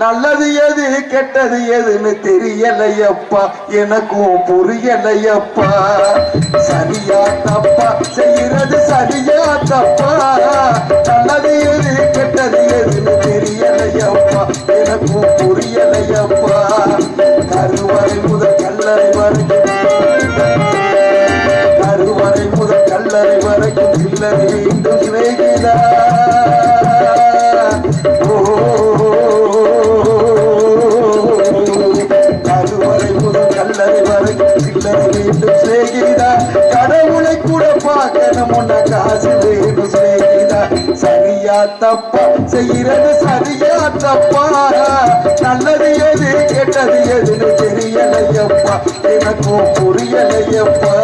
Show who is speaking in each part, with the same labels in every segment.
Speaker 1: நல்லது எது கெட்டது எதுன்னு தெரியலையப்பா. எனக்கும் புரியலையப்பா. சரியா தப்பா செய்யறது சரியா தப்பா நல்லது எது கெட்டது எதுன்னு தெரியலையப்பா. எனக்கும் புரியலையப்பா. கருவறை முதல் கல்லறை வரைக்கும் கருவறை முதல் கல்லறை வரைக்கும் சில்லறை மீண்டும் சிநேகிதா பார்க்கணும் உன்ன காசு வேணும் சிநேகிதா. சரியா தப்பா? செய்யறது சரியா தப்பா? நல்லது எது கெட்டது எதுன்னு தெரியலையப்பா. எனக்கும் புரியலையப்பா.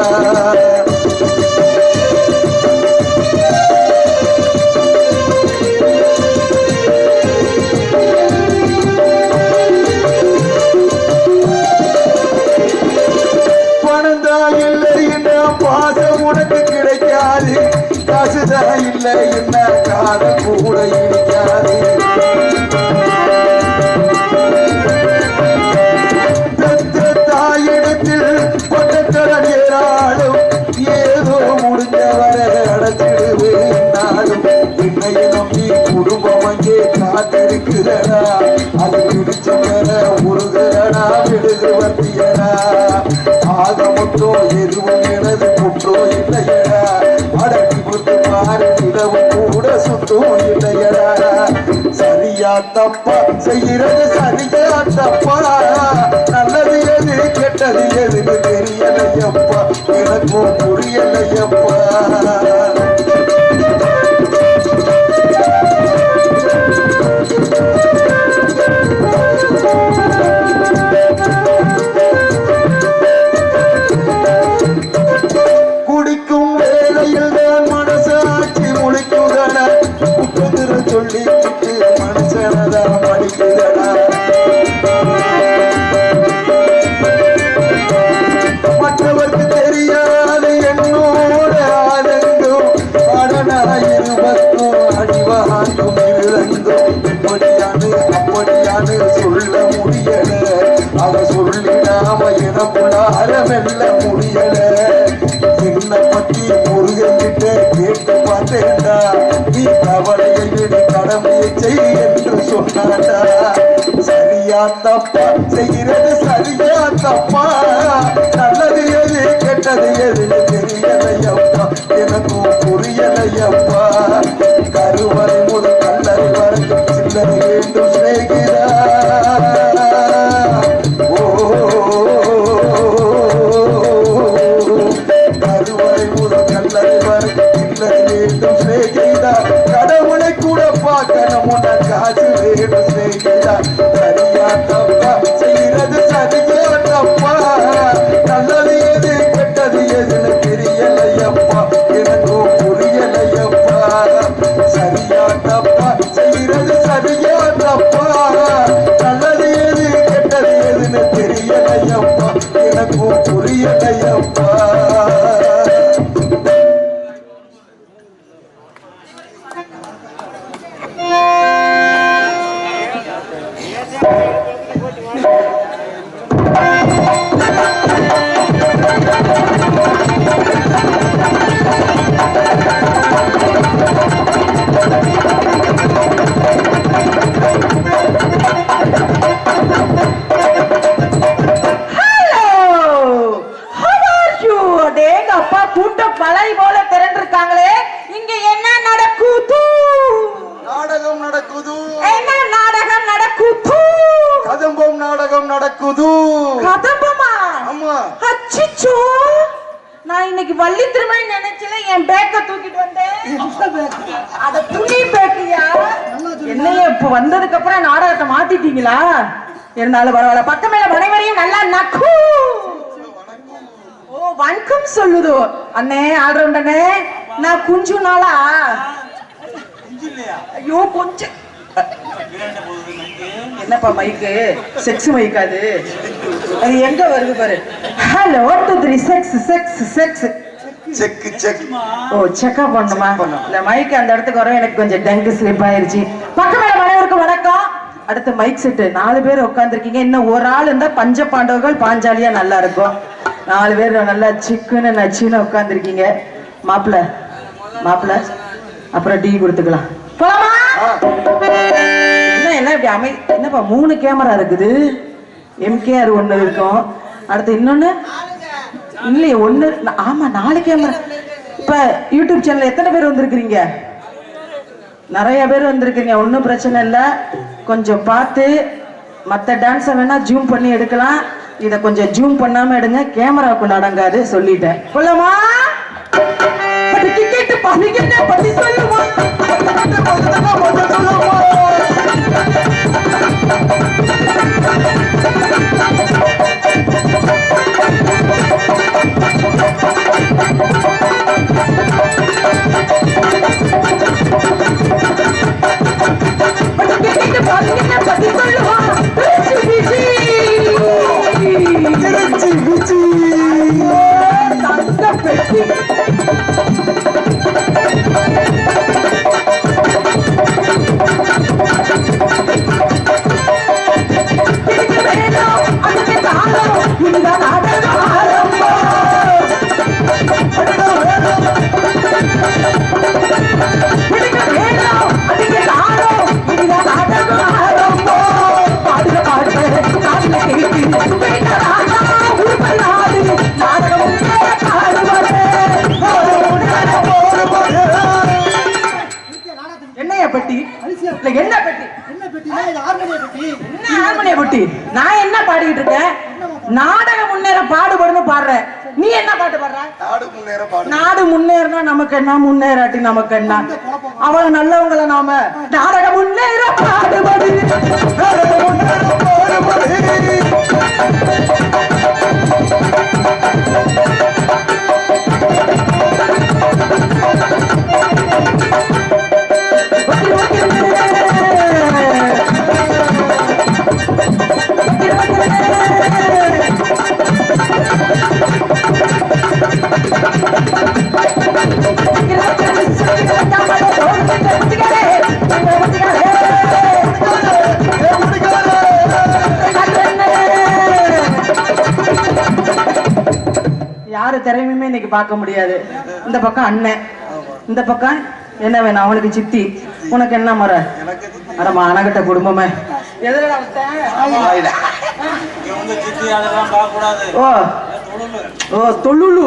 Speaker 1: மொத்தம் எதுவும் எனது குற்றம் இல்லையடா அடக்கி கொடுத்து பாரு நிலவும் கூட சுத்தம் இல்லையடா சரியா தப்பா செய்யறது சரியா தப்பா நல்லது எது கெட்டது எதுன்னு தெரியலையப்பா. எனக்கும் சொல்லிடாம எனக்குள்ளார வெல்ல முடியல. என்ன பத்தி முருகன்கிட்ட கேட்டு பார்த்தேன்டா. நீ கவலையை விடு கடமையை செய் என்று சொன்னாடா. சரியா தப்பா செய்கிறது சரியா தப்பா நல்லது எது கெட்டது எதுன்னு தெரியலையப்பா. எனக்கும் புரியலையப்பா. கருவறை முதல் கல்லறை வரைக்கும் சில்லறை
Speaker 2: என் பேக்க தூக்கிட்டு வந்தேன். அத துணி பேக்கியா என்னைய இப்ப வந்ததுக்கு அப்புறம் நாடகத்தை மாத்திட்டீங்களா? இருந்தாலும் பரவாயில்ல. பக்கம் மேல மனைவரையும் நல்லா நக்கு. ஓ வணக்கம் சொல்லுது. அண்ணே அண்ணே நான் குஞ்சு நாளா? ஐயோ கொஞ்சம் என்னப்பா மைக்கு? செக்ஸ் மைக் அது? அது எங்க வருது பாரு? Hello two three checks checks checks
Speaker 1: check check
Speaker 2: oh checkup பண்ணுமா இல்ல மைக் அந்த இடத்துக்கு வரும் எனக்கு கொஞ்சம் டங்கு ஸ்லிப் ஆயிருச்சு. பக்க மேல அனைவருக்கும் வணக்கம். அடுத்து மைக் செட்டு நாலு பேர் உட்காந்துருக்கீங்க இன்னும் ஒரு ஆள் இருந்தா பஞ்ச பாண்டவர்கள் பாஞ்சாலியா நல்லா இருக்கும். நாலு பேர் நல்லா சிக்குன்னு நச்சுன்னு உட்காந்துருக்கீங்க மாப்பிள்ள மாப்பிள்ள அப்புறம் டீ கொடுத்துக்கலாம். போலாமா? என்ன என்ன இப்படி அமை என்னப்பா மூணு கேமரா இருக்குது. எம்கேஆர் ஒன்று இருக்கும். அடுத்து இன்னொன்று இல்லையே ஒன்று ஆமா நாலு கேமரா இப்ப யூடியூப் சேனல் எத்தனை பேர் வந்திருக்கிறீங்க? நிறைய பேர் வந்திருக்கிறீங்க ஒன்றும் பிரச்சனை இல்லை. கொஞ்சம் பார்த்து மற்ற டான்ஸை வேணால் ஜூம் பண்ணி எடுக்கலாம். இதை கொஞ்சம் ஜூம் பண்ணாமல் எடுங்க. கேமராவுக்கு அடங்காது சொல்லிட்டேன். கொள்ளமா சொல்லுமா? என்ன
Speaker 3: ஆர்மோனிய
Speaker 2: நான் என்ன பாடிக்கிட்டு இருக்கேன்? நாடக முன்னேற பாடுபடுன்னு பாடுறேன் நீ என்ன பாட்டு பாடுற?
Speaker 1: நாடு
Speaker 2: முன்னேறினா நமக்கு என்ன? முன்னேறாட்டி நமக்கு என்ன? அவங்க நல்லவங்கள நாம நாடகம் முன்னேற பாடுபடு. யாரு திறமையுமே இன்னைக்கு பார்க்க முடியாது. இந்த பக்கம் அண்ணன். இந்த பக்கம் என்ன வேணும்? அவனுக்கு சித்தி. உனக்கு என்ன முறை? அடமா அணகட்ட குடும்பமே. ஓ. ஓ தொழுலு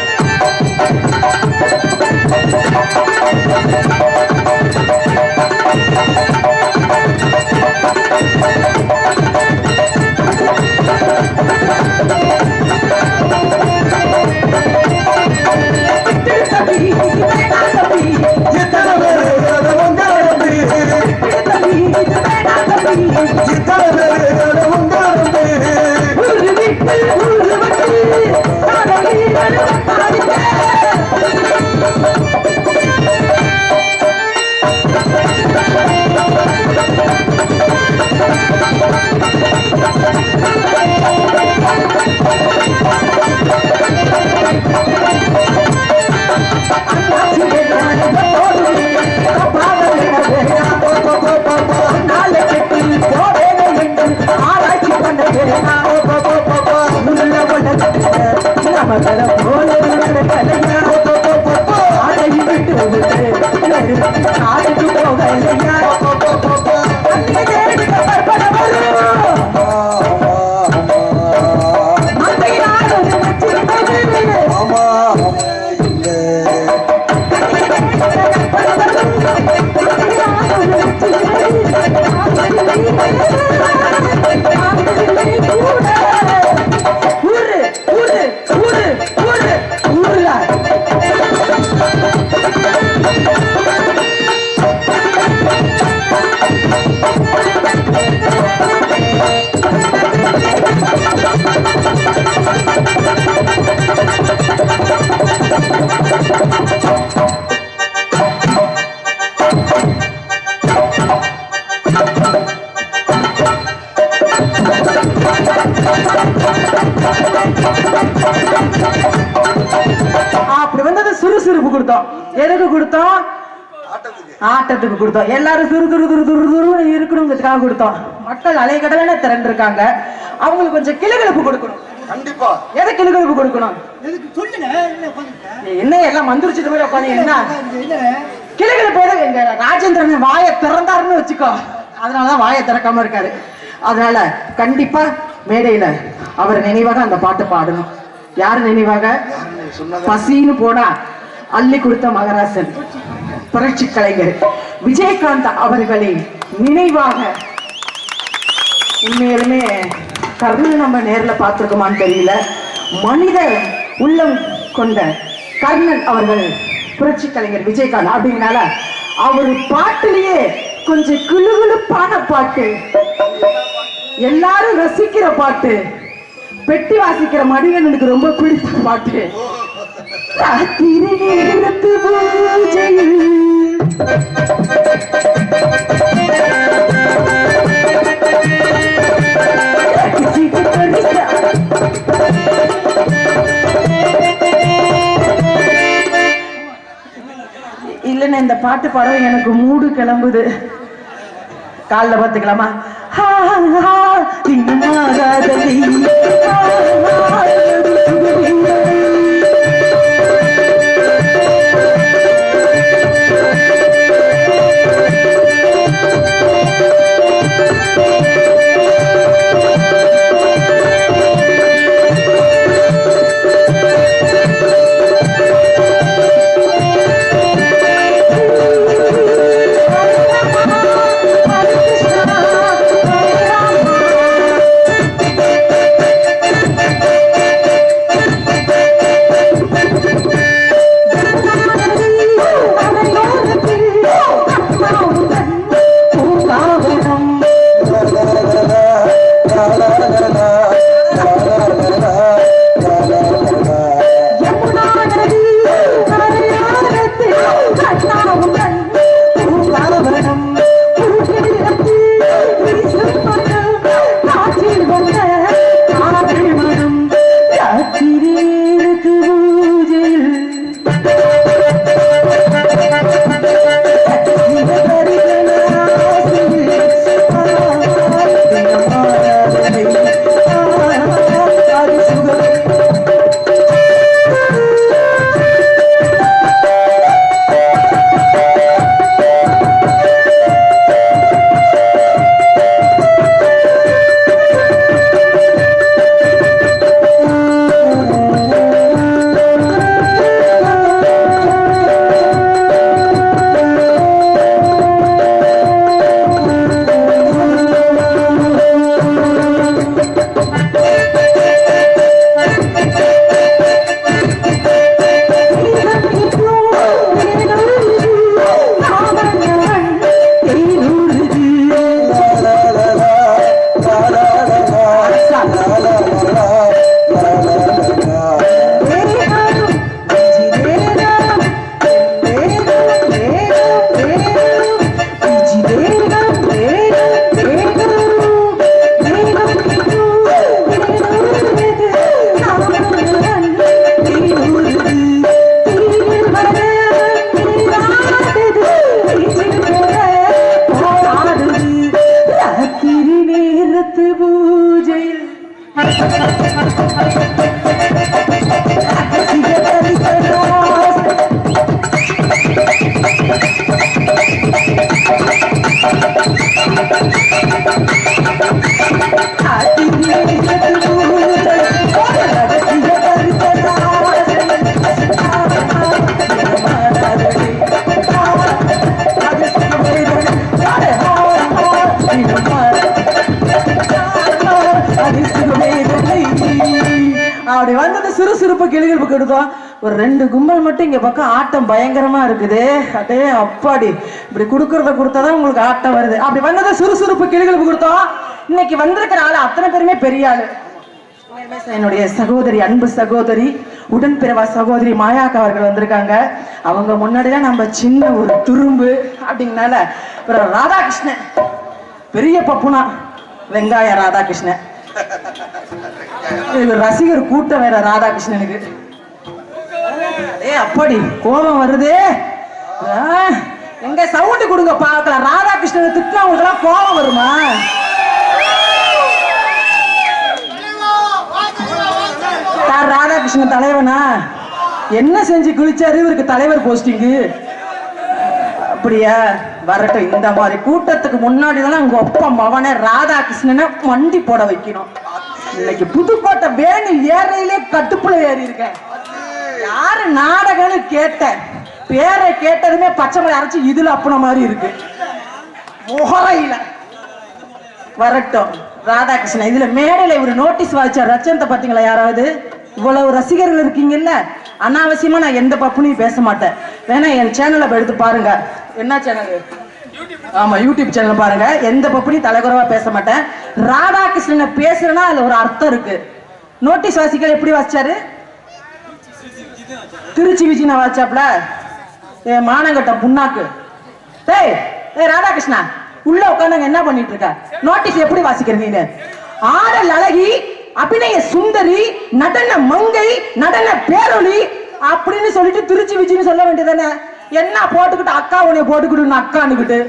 Speaker 2: ஆடைக்கு போக இல்லையா ஆட்டத்துக்கு கொடுத்தோம். எல்லாரும் துரு துரு துரு துரு துரு இருக்கணுங்கிறதுக்காக கொடுத்தோம். மக்கள் அலைகடலான திரண்டிருக்காங்க. அவங்களுக்கு கொஞ்சம் கிளுகிழப்பு கொடுக்கணும்.
Speaker 1: கண்டிப்பா.
Speaker 2: எதை கிளுகிழப்பு கொடுக்கணும்?
Speaker 3: என்ன
Speaker 2: எல்லாம் மந்திரிச்சிட்டு உட்காந்து என்ன கிளுகிழப்பு எது? எங்க ராஜேந்திரன் வாயை திறந்தாருன்னு வச்சுக்கோ. அதனாலதான் வாயை திறக்காம இருக்காரு. அதனால கண்டிப்பா மேடையில அவர் நினைவாக அந்த பாட்டு பாடணும். யார் நினைவாக? பசின்னு போனா அள்ளி கொடுத்த மகராசன். புரட்சி கலைஞர். விஜயகாந்த் அவர்களின் நினைவாக உண்மையிலுமே கர்ணன் நம்ம நேர்ல பார்த்திருக்கோமான்னு தெரியல. மனித உள்ளம் கொண்ட கர்ணன் அவர்கள் புரட்சி கலைஞர் விஜயகாந்த் அப்படின்னால அவர் பாட்டிலேயே கொஞ்சம் கிளுகிளுப்பான பாட்டு எல்லாரும் ரசிக்கிற பாட்டு பெட்டி வாசிக்கிற மனிதனுக்கு ரொம்ப பிடித்த பாட்டு. ராத்திரி நேரத்து பூஜையில் கிசிக்கு இந்த பாட்டு படம் எனக்கு மூடு கிளம்புது. காலைல பார்த்துக்கலாமா? ஹா, ஹா, இன்னும் பூஜையில் பூஜையில் அப்படி சுறுசுறுப்பு கிளிகிழப்பு ஒரு ரெண்டு கும்பல் மட்டும் இங்க பக்கம் ஆட்டம் பயங்கரமா இருக்குது. அடே அப்பாடி. இப்படி கொடுக்கறத கொடுத்தாதான் உங்களுக்கு ஆட்டம் வருது. அப்படி வந்ததை சுறுசுறுப்பு கிளிகளுக்கு கொடுத்தோம் இன்னைக்கு வந்திருக்கிற ஆளு அத்தனை பேருமே பெரிய ஆளு. என்னுடைய சகோதரி அன்பு சகோதரி உடன்பிறவா சகோதரி மாயாக்கா அவர்கள் வந்திருக்காங்க. அவங்க முன்னாடிதான் நம்ம சின்ன ஒரு துரும்பு அப்படிங்கனால அப்புறம் ராதாகிருஷ்ணன். பெரிய பப்புனா. வெங்காய ராதாகிருஷ்ணன். ரசிகர் கூட்டம் வேற ராதாகிருஷ்ணனுக்கு. ஏ அப்படி கோபம் வருதே? எங்க சவுண்டு கொடுங்க பார்க்கலாம். ராதாகிருஷ்ணன் திட்டினா உங்களுக்கு கோபம் வருமா? சார் ராதாகிருஷ்ணன் தலைவனா? என்ன செஞ்சு குளிச்சாரு இவருக்கு தலைவர் போஸ்டிங்கு அப்படியா? வரட்டும் இந்த மாதிரி கூட்டத்துக்கு முன்னாடி தான் உங்க ஒப்ப மவனே ராதாகிருஷ்ணனை வண்டி போட வைக்கணும். இன்னைக்கு புதுக்கோட்டை வேணு ஏறையிலே கட்டுப்புல ஏறி இருக்கேன். யாரு நாடகம்னு கேட்டேன் பேரை கேட்டதுமே பச்சை மலை அரைச்சு இதுல அப்புன மாதிரி இருக்கு. முகரையில. வரட்டும் ராதாகிருஷ்ணன். இதுல மேடையில இவர் நோட்டீஸ் வாய்ச்சார் ரச்சனத்தை பாத்தீங்களா யாராவது? இவ்வளவு ரசிகர்கள் இருக்கீங்கல்ல? அனாவசியமா நான் எந்த பப்புனையும் பேச மாட்டேன். வேணா என் சேனலை எடுத்து பாருங்க. என்ன சேனல் ஆமா யூடியூப் சேனல் பாருங்க. எந்த பப்புனையும் தலைகுறவா பேச மாட்டேன். ராதாகிருஷ்ணனை பேசுறேன்னா அதுல ஒரு அர்த்தம் இருக்கு. நோட்டீஸ் வாசிக்கல் எப்படி வாசிச்சாரு? திருச்சி விஜய் நான் வச்சாப்ல ஏ மானங்கட்ட புண்ணாக்கு. டேய் ஏய் ராதாகிருஷ்ணா உள்ள உட்காந்து என்ன பண்ணிட்டு இருக்க நோட்டீஸ் எப்படி வாசிக்கிறீங்க நீங்க ஆடல் அழகி அபிநய சுந்தரி நடன மங்கை நடன பேரொளி அப்படின்னு சொல்லிட்டு திருச்சி விஜய்னு சொல்ல வேண்டியதானே? என்ன போட்டுக்கிட்டு அக்கா உன்னை போட்டுக்கிட்டு அக்கான்னுக்கிட்டு?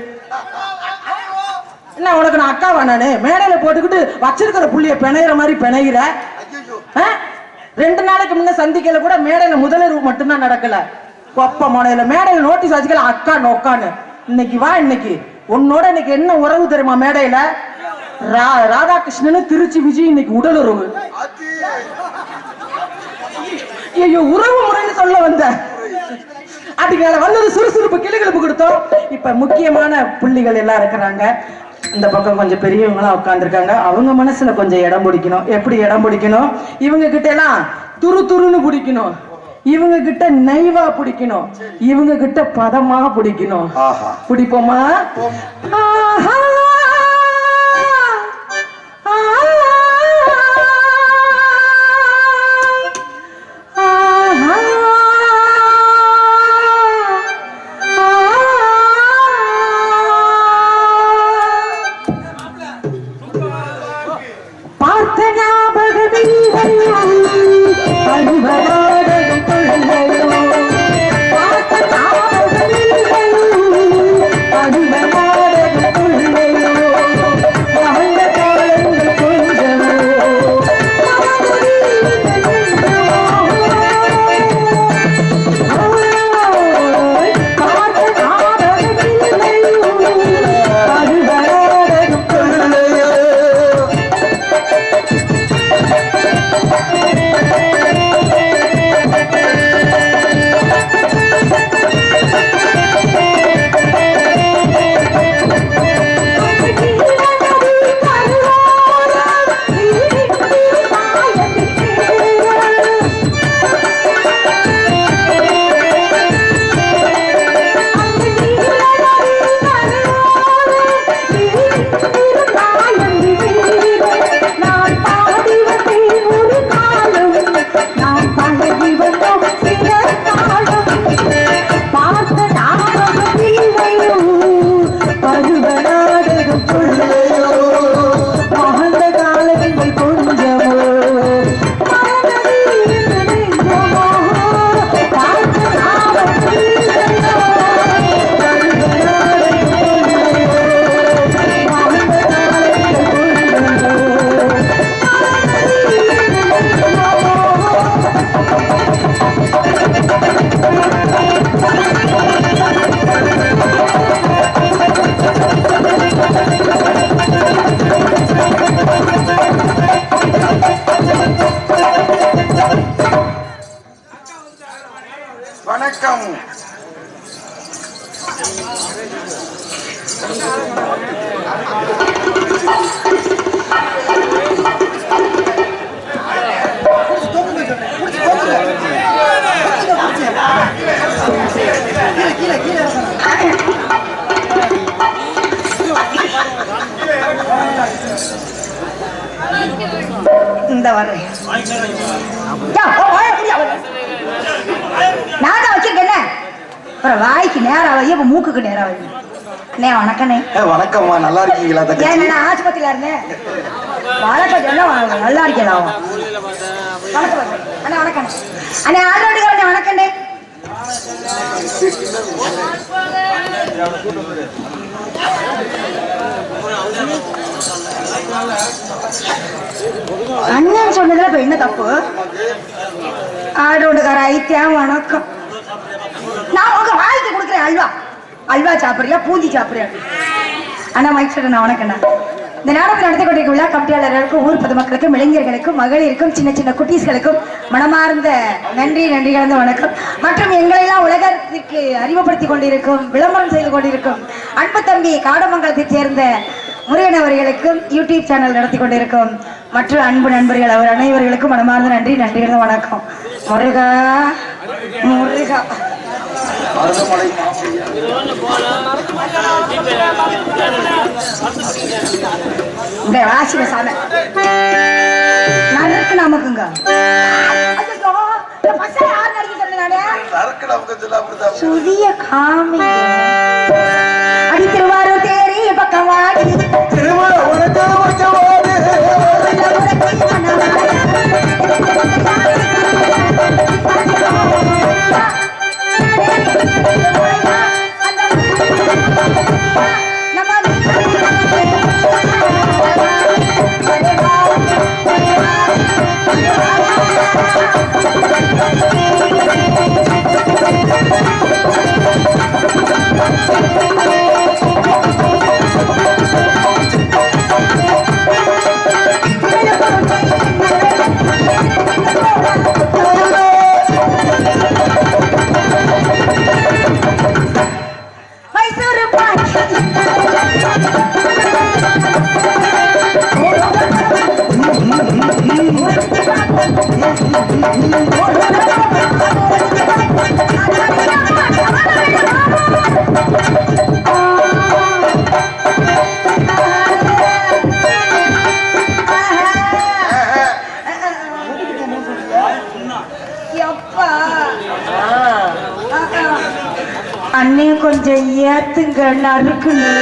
Speaker 2: என்ன உனக்கு நான் அக்காவா நானு? மேடையில போட்டுக்கிட்டு வச்சிருக்கிற புள்ளிய பிணையிற மாதிரி பிணையிற? ரெண்டு நாளைக்கு முன்ன சந்திக்கல கூட மேடையில முதலர் மட்டும்தான் நடக்கல. கொப்ப மாடையில மேடையில் நோட்டீஸ் வச்சுக்கல அக்கா நோக்கான்னு. இன்னைக்கு வா இன்னைக்கு. உன்னோட இன்னைக்கு என்ன உறவு தெரியுமா மேடையில? ரா- ராதாகிருஷ்ணன் திருச்சி விஜய் இன்னைக்கு உடல் உறவு ஐயோ உறவு முறைன்னு சொல்ல வந்த. அதுக்கு வந்தது சுறுசுறுப்பு கிளிகளுப்பு கொடுத்தோம். இப்ப முக்கியமான புள்ளிகள் எல்லாம் இருக்கிறாங்க. இந்த பக்கம் கொஞ்சம் பெரியவங்களா உட்காந்துருக்காங்க அவங்க மனசுல கொஞ்சம் இடம் பிடிக்கணும். எப்படி இடம் பிடிக்கணும்? இவங்க கிட்ட எல்லாம் துரு துருன்னு பிடிக்கணும். இவங்க கிட்ட நைவா பிடிக்கணும். இவங்க கிட்ட பதமா பிடிக்கணும். பிடிப்போமா. ஆஹா.
Speaker 4: இப்ப மூக்குக்கு நேரம் வை அண்ணே வணக்கண்ணே.
Speaker 1: வணக்கம்மா. நல்லா இருக்கீங்களா
Speaker 4: ஏன் நான் ஆஸ்பத்திரியில இருந்தேன். வணக்கம் சொன்னா நல்லா இருக்கேன் வணக்கம். அண்ணே வணக்கம் அண்ணே ஆதரவுக்காரண்ணே வணக்கண்ணே. அண்ணன் சொன்னதுல இப்ப என்ன தப்பு? ஆடோடுக்கார ஐத்தியம் வணக்கம். நான் உங்க வாய்க்கு கொடுக்குறேன் அல்வா. அல்வா சாப்பிட்றியா பூந்தி சாப்பிட்றியா? அண்ணா மைக் சொல்றேன் நான் வணக்கண்ணா இந்த நாடகம் நடத்தி கொண்டிருக்கும் விழா கமிட்டியாளர்களுக்கும் ஊர் பொதுமக்களுக்கும் இளைஞர்களுக்கும் மகளிருக்கும் சின்ன சின்ன குட்டீஸ்களுக்கும் மனமார்ந்த நன்றி நன்றி கலந்த வணக்கம். மற்றும் எங்களெல்லாம் உலகத்திற்கு அறிமுகப்படுத்தி கொண்டிருக்கும் விளம்பரம் செய்து கொண்டிருக்கும் அன்பு தம்பி காடமங்கலத்தைச் சேர்ந்த முருகன் அவர்களுக்கும் யூடியூப் சேனல் நடத்தி கொண்டிருக்கும் மற்ற அன்பு நண்பர்கள் அவர் அனைவர்களுக்கும் மனமார்ந்த நன்றி நன்றி கலந்த வணக்கம். முருகா முருகா.
Speaker 1: அருகமலை
Speaker 4: இந்த வாசின சாமி நறுக்கு நமக்குங்க சுதிய காமி. அடி திருவாரூர் தேரி பக்கம் வாடி
Speaker 1: உனக்கு வச்சவாடு
Speaker 4: நறுக்குன்னு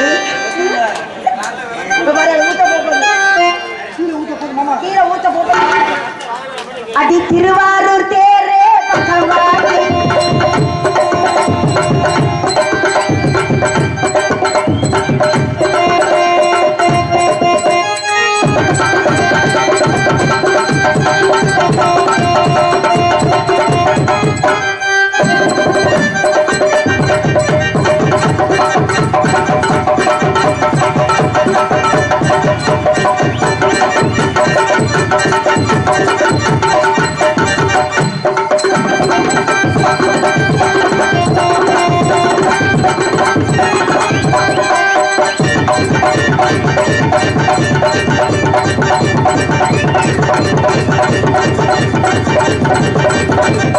Speaker 4: I'm sorry.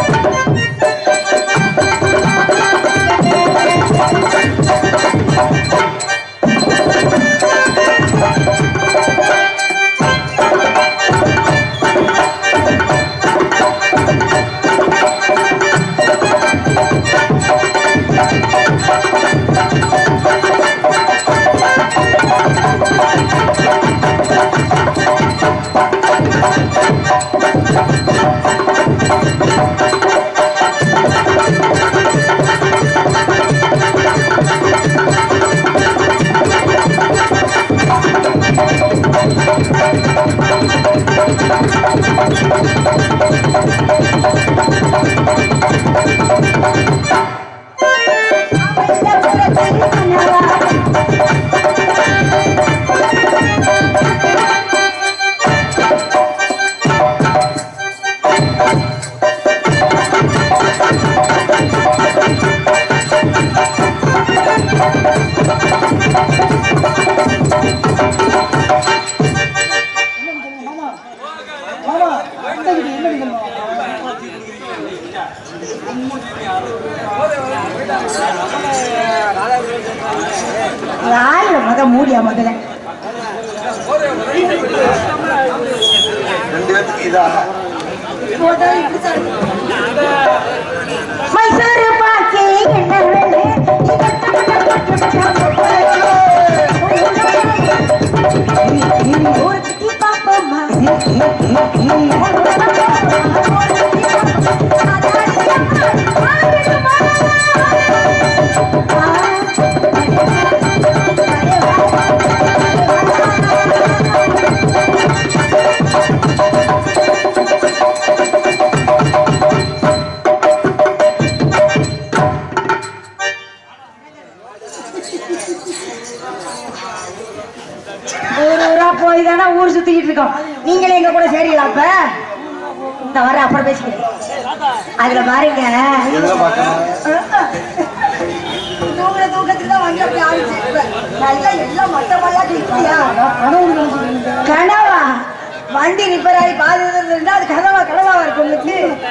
Speaker 4: வண்டி ரிப்பேர் ஆகி பாதி இருந்தால் அது கதவா கடவாவா இருக்கும்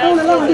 Speaker 4: உங்களுக்கு